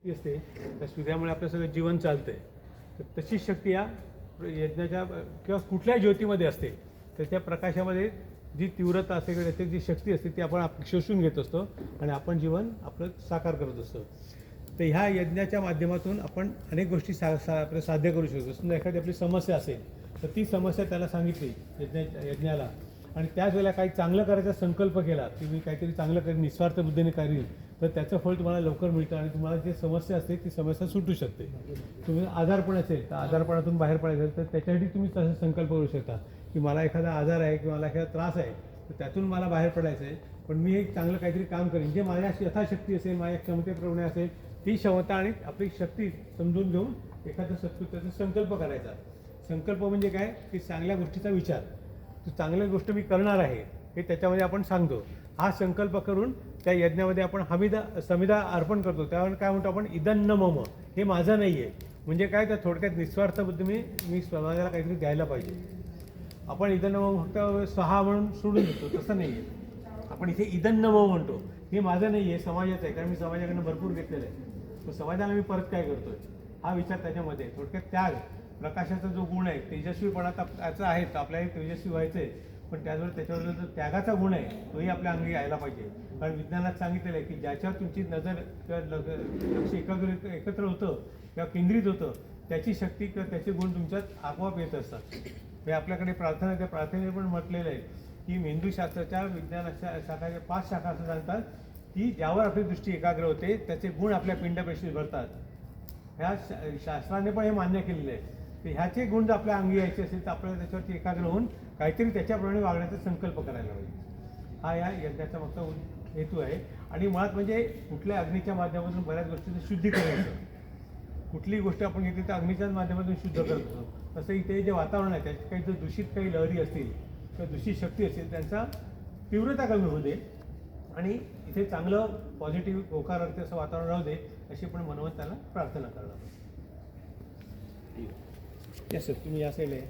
शक्ती असते. त्या सूर्यामुळे आपलं सगळं जीवन चालतंय. तर तशीच शक्ती या यज्ञाच्या किंवा कुठल्याही ज्योतीमध्ये असते. तर त्या प्रकाशामध्ये जी तीव्रता असते किंवा त्याची जी शक्ती असते ती आपण आप- शोषून घेत असतो आणि आपण जीवन आपलं साकार करत असतो. तर ह्या यज्ञाच्या माध्यमातून आपण अनेक गोष्टी सा सा आपल्या साध्य करू शकतो. समजा एखादी आपली समस्या असेल तर ती समस्या त्याला सांगितली यज्ञा यज्ञाला. आणि त्याच वेळेला काही चांगलं करायचा संकल्प केला की मी काहीतरी चांगलं करेन निस्वार्थ बुद्धीने करीन तर त्याचं फळ तुम्हाला लवकर मिळतं आणि तुम्हाला जी समस्या असते ती समस्या सुटू शकते. तुम्ही आजारपण असेल तर आजारपणातून बाहेर पडायचं तर त्याच्यासाठी तुम्ही तसा संकल्प करू शकता की मला एखादा आजार आहे किंवा मला एखादा त्रास आहे तर त्यातून मला बाहेर पडायचं आहे पण मी एक चांगलं काहीतरी काम करेन. जे माझ्या यथाशक्ती असेल माझ्या क्षमतेप्रमाणे असेल ती क्षमता आणि आपली शक्ती समजून घेऊन एखादा सत्कृत्याचा संकल्प करायचा. संकल्प म्हणजे काय? की चांगल्या गोष्टीचा विचार. चांगल्या गोष्ट मी करणार आहे हे त्याच्यामध्ये आपण सांगतो. हा संकल्प करून त्या यज्ञामध्ये आपण हमीदा समिदा अर्पण करतो. त्यावर काय म्हणतो आपण? इदन न मम. हे माझं नाही आहे म्हणजे काय? तर थोडक्यात निस्वार्थ बुद्धीने मी समाजाला काहीतरी द्यायला पाहिजे. आपण इदन मम फक्त सहा म्हणून सोडून देतो. तसं नाही आहे आपण इथे इदन न मम म्हणतो. हे माझं नाही आहे समाजाचं आहे. कारण मी समाजाकडनं भरपूर घेतलेलं आहे. तर समाजाला मी परत काय करतोय? हा विचार त्याच्यामध्ये थोडक्यात त्याग. प्रकाशाचा जो गुण आहे तेजस्वीपणा त्याचा आहे तर आपल्याला तेजस्वी व्हायचं आहे पण त्याचबरोबर त्याच्यावर जो त्यागाचा गुण आहे तोही आपल्या अंगी यायला पाहिजे. कारण विज्ञानात सांगितलेलं आहे की ज्याच्यावर तुमची नजर किंवा लक्ष एकाग्र एकत्र होतं किंवा केंद्रित होतं त्याची शक्ती किंवा त्याचे गुण तुमच्यात आपोआप येत असतात. हे आपल्याकडे प्रार्थना त्या प्रार्थनेने पण म्हटलेलं आहे की मेंदूशास्त्राच्या विज्ञानाच्या शाखाच्या पाच शाखा असं सांगतात की ज्यावर आपली दृष्टी एकाग्र होते त्याचे गुण आपल्या पिंडपेशीत भरतात ह्या शा- शास्त्राने पण हे मान्य केलेलं आहे. ह्याचे गुण जर आपल्या अंगी यायचे असेल तर आपल्याला त्याच्यावरती एकाग्र होऊन काहीतरी त्याच्याप्रमाणे वागण्याचा संकल्प करायला पाहिजे. हा या यज्ञाचा मागचा हेतू आहे. आणि मुळात म्हणजे कुठल्या अग्नीच्या माध्यमातून बऱ्याच गोष्टीचं शुद्धीकरण होतं कुठलीही गोष्ट आपण घेतली तर अग्नीच्याच माध्यमातून शुद्ध करतो तसं इथे जे वातावरण आहे त्याच्यात काही जर दूषित काही लहरी असतील किंवा दूषित शक्ती असतील त्यांचा तीव्रता कमी होऊ दे. आणि इथे चांगलं पॉझिटिव्ह होकारार्थी असं वातावरण राहू दे अशी पण मनवंताला प्रार्थना करणं येस सर तुम्ही या साईडला या.